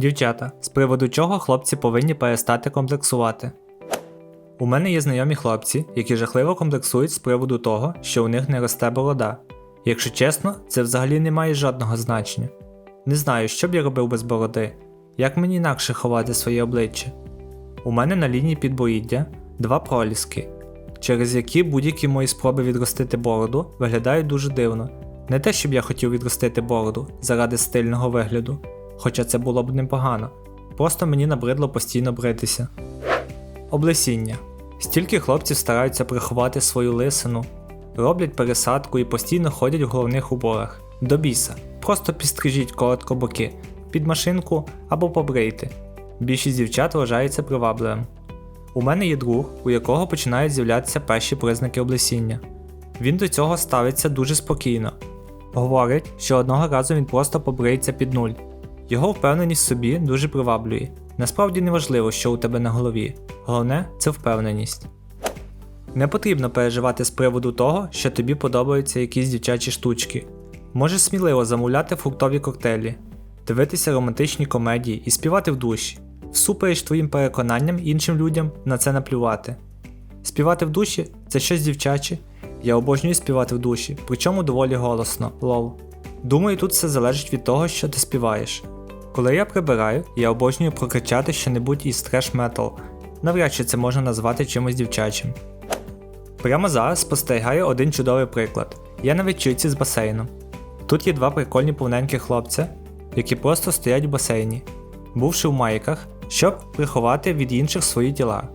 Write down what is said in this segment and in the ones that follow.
Дівчата, з приводу чого хлопці повинні перестати комплексувати. У мене є знайомі хлопці, які жахливо комплексують з приводу того, що у них не росте борода. Якщо чесно, це взагалі не має жодного значення. Не знаю, що б я робив без бороди, як мені інакше ховати своє обличчя. У мене на лінії підборіддя два проліски, через які будь-які мої спроби відростити бороду виглядають дуже дивно. Не те, щоб я хотів відростити бороду заради стильного вигляду, хоча це було б непогано. Просто мені набридло постійно бритися. Облесіння. Стільки хлопців стараються приховати свою лисину, роблять пересадку і постійно ходять в головних уборах. До біса. Просто підстрижіть коротко боки, під машинку або побрийте. Більшість дівчат вважається привабливим. У мене є друг, у якого починають з'являтися перші признаки облесіння. Він до цього ставиться дуже спокійно. Говорить, що одного разу він просто побриється під нуль. Його впевненість в собі дуже приваблює. Насправді не важливо, що у тебе на голові. Головне це впевненість. Не потрібно переживати з приводу того, що тобі подобаються якісь дівчачі штучки. Можеш сміливо замовляти фруктові коктейлі, дивитися романтичні комедії і співати в душі, всупереч твоїм переконанням іншим людям на це наплювати. Співати в душі це щось дівчаче. Я обожнюю співати в душі, причому доволі голосно, лол. Думаю, тут все залежить від того, що ти співаєш. Коли я прибираю, я обожнюю прокричати що-небудь із треш метал. Навряд чи це можна назвати чимось дівчачим. Прямо зараз спостерігаю один чудовий приклад. Я на вечірці з басейном. Тут є два прикольні повненькі хлопця, які просто стоять в басейні, бувши в майках, щоб приховати від інших свої тіла.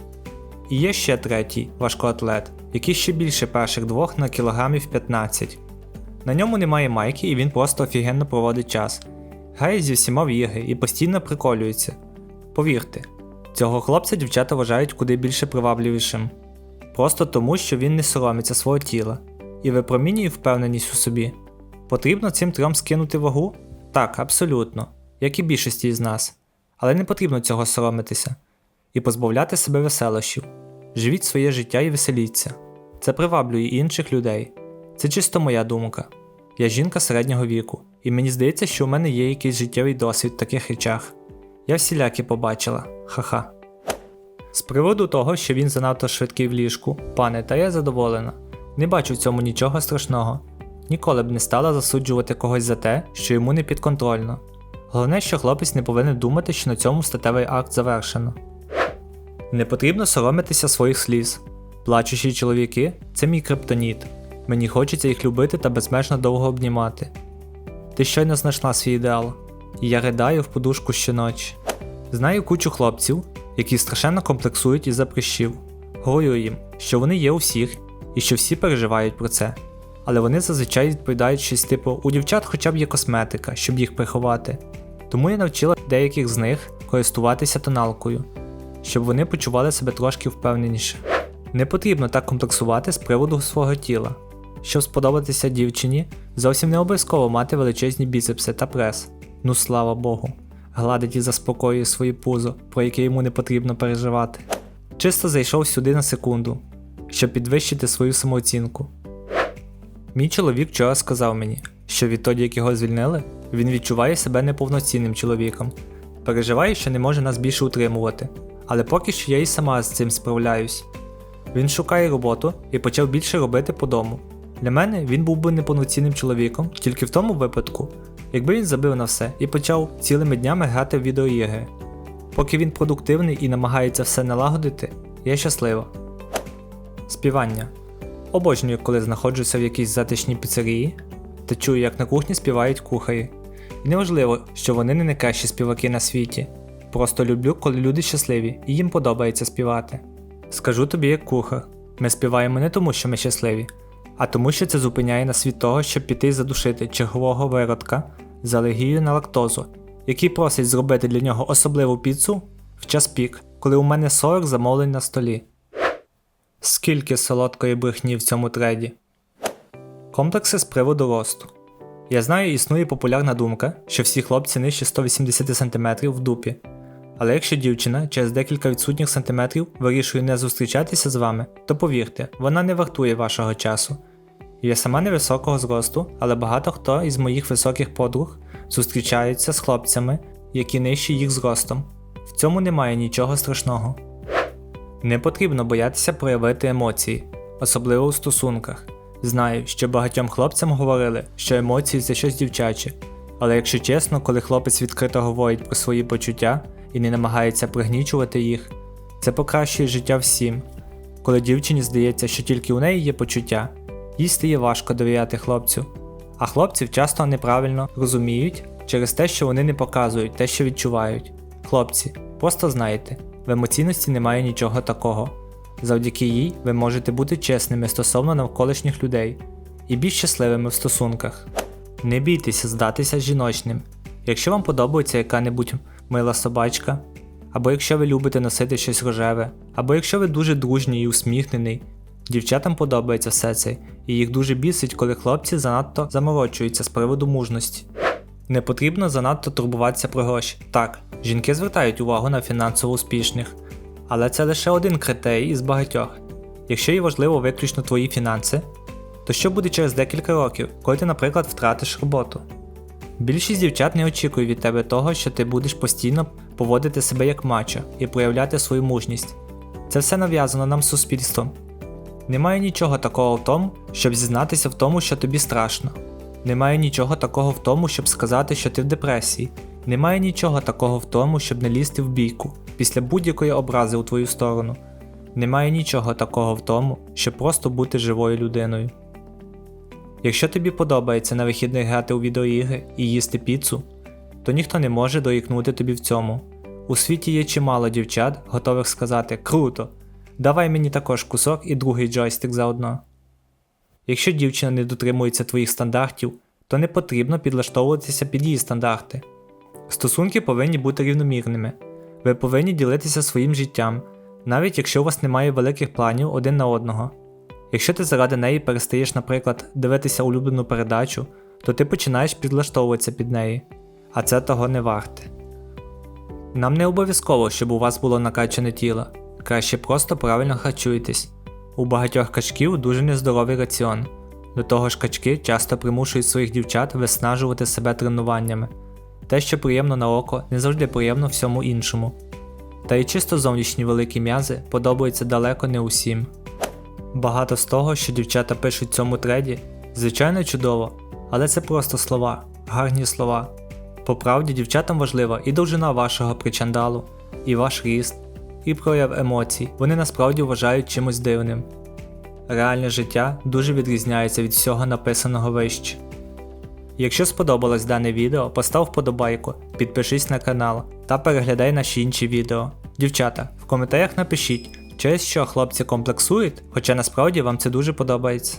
І є ще третій важкоатлет, який ще більше перших двох на кілограмів 15. На ньому немає майки, і він просто офігенно проводить час. Грає зі всіма в ігри і постійно приколюється. Повірте, цього хлопця дівчата вважають куди більше привабливішим. Просто тому, що він не соромиться свого тіла і випромінює впевненість у собі. Потрібно цим трьом скинути вагу? Так, абсолютно, як і більшості з нас. Але не потрібно цього соромитися і позбавляти себе веселощів. Живіть своє життя і веселіться. Це приваблює інших людей. Це чисто моя думка. Я жінка середнього віку, і мені здається, що у мене є якийсь життєвий досвід в таких речах. Я всілякі побачила, ха-ха. З приводу того, що він занадто швидкий в ліжку, пане, та я задоволена. Не бачу в цьому нічого страшного. Ніколи б не стала засуджувати когось за те, що йому не підконтрольно. Головне, що хлопець не повинен думати, що на цьому статевий акт завершено. Не потрібно соромитися своїх сліз. Плачущі чоловіки це мій криптоніт. Мені хочеться їх любити та безмежно довго обнімати. Ти щойно знайшла свій ідеал, і я ридаю в подушку щоночі. Знаю кучу хлопців, які страшенно комплексують із-за прищів. Говорю їм, що вони є у всіх і що всі переживають про це. Але вони зазвичай відповідають щось типу: у дівчат хоча б є косметика, щоб їх приховати. Тому я навчила деяких з них користуватися тоналкою, щоб вони почували себе трошки впевненіше. Не потрібно так комплексувати з приводу свого тіла. Щоб сподобатися дівчині, зовсім не обов'язково мати величезні біцепси та прес. Ну слава Богу, гладить і заспокоює своє пузо, про яке йому не потрібно переживати. Чисто зайшов сюди на секунду, щоб підвищити свою самооцінку. Мій чоловік вчора сказав мені, що відтоді, як його звільнили, він відчуває себе неповноцінним чоловіком, переживає, що не може нас більше утримувати, але поки що я і сама з цим справляюсь. Він шукає роботу і почав більше робити по дому. Для мене він був би неповноцінним чоловіком тільки в тому випадку, якби він забив на все і почав цілими днями грати в відеоігри. Поки він продуктивний і намагається все налагодити, я щаслива. Співання. Обожнюю, коли знаходжуся в якійсь затишній піцерії та чую, як на кухні співають кухарі. І неважливо, що вони не найкращі співаки на світі. Просто люблю, коли люди щасливі і їм подобається співати. Скажу тобі як кухар, ми співаємо не тому, що ми щасливі, а тому, що це зупиняє нас від того, щоб піти задушити чергового виродка з алергією на лактозу, який просить зробити для нього особливу піцу в час пік, коли у мене 40 замовлень на столі. Скільки солодкої брехні в цьому треді. Комплекси з приводу росту. Я знаю, існує популярна думка, що всі хлопці нижче 180 см в дупі. Але якщо дівчина через декілька відсутніх сантиметрів вирішує не зустрічатися з вами, то повірте, вона не вартує вашого часу. Я сама невисокого зросту, але багато хто із моїх високих подруг зустрічаються з хлопцями, які нижчі їх зростом. В цьому немає нічого страшного. Не потрібно боятися проявити емоції, особливо у стосунках. Знаю, що багатьом хлопцям говорили, що емоції це щось дівчаче, але якщо чесно, коли хлопець відкрито говорить про свої почуття і не намагається пригнічувати їх, це покращує життя всім. Коли дівчині здається, що тільки у неї є почуття, їй стає важко довіряти хлопцю. А хлопців часто неправильно розуміють через те, що вони не показують те, що відчувають. Хлопці, просто знайте, в емоційності немає нічого такого. Завдяки їй ви можете бути чесними стосовно навколишніх людей і більш щасливими в стосунках. Не бійтеся здатися жіночним. Якщо вам подобається яка-небудь мила собачка, або якщо ви любите носити щось рожеве, або якщо ви дуже дружній і усміхнений, дівчатам подобається все це, і їх дуже бісить, коли хлопці занадто заморочуються з приводу мужності. Не потрібно занадто турбуватися про гроші. Так, жінки звертають увагу на фінансово успішних, але це лише один критерій із багатьох. Якщо їй важливо виключно твої фінанси, то що буде через декілька років, коли ти, наприклад, втратиш роботу? Більшість дівчат не очікує від тебе того, що ти будеш постійно поводити себе як мачо і проявляти свою мужність. Це все нав'язано нам суспільством. Немає нічого такого в тому, щоб зізнатися в тому, що тобі страшно. Немає нічого такого в тому, щоб сказати, що ти в депресії. Немає нічого такого в тому, щоб не лізти в бійку після будь-якої образи у твою сторону. Немає нічого такого в тому, щоб просто бути живою людиною. Якщо тобі подобається на вихідних грати у відеоігри і їсти піцу, то ніхто не може доїкнути тобі в цьому. У світі є чимало дівчат, готових сказати Круто! Давай мені також кусок і другий джойстик заодно. Якщо дівчина не дотримується твоїх стандартів, то не потрібно підлаштовуватися під її стандарти. Стосунки повинні бути рівномірними. Ви повинні ділитися своїм життям, навіть якщо у вас немає великих планів один на одного. Якщо ти заради неї перестаєш, наприклад, дивитися улюблену передачу, то ти починаєш підлаштовуватися під неї, а це того не варте. Нам не обов'язково, щоб у вас було накачане тіло, краще просто правильно харчуйтесь. У багатьох качків дуже нездоровий раціон. До того ж, качки часто примушують своїх дівчат виснажувати себе тренуваннями. Те, що приємно на око, не завжди приємно всьому іншому. Та й чисто зовнішні великі м'язи подобаються далеко не усім. Багато з того, що дівчата пишуть цьому треді, звичайно чудово, але це просто слова, гарні слова. По правді дівчатам важлива і довжина вашого причандалу, і ваш ріст, і прояв емоцій, вони насправді вважають чимось дивним. Реальне життя дуже відрізняється від всього написаного вище. Якщо сподобалось дане відео, постав вподобайку, підпишись на канал та переглядай наші інші відео. Дівчата, в коментарях напишіть, через що хлопці комплексують, хоча насправді вам це дуже подобається.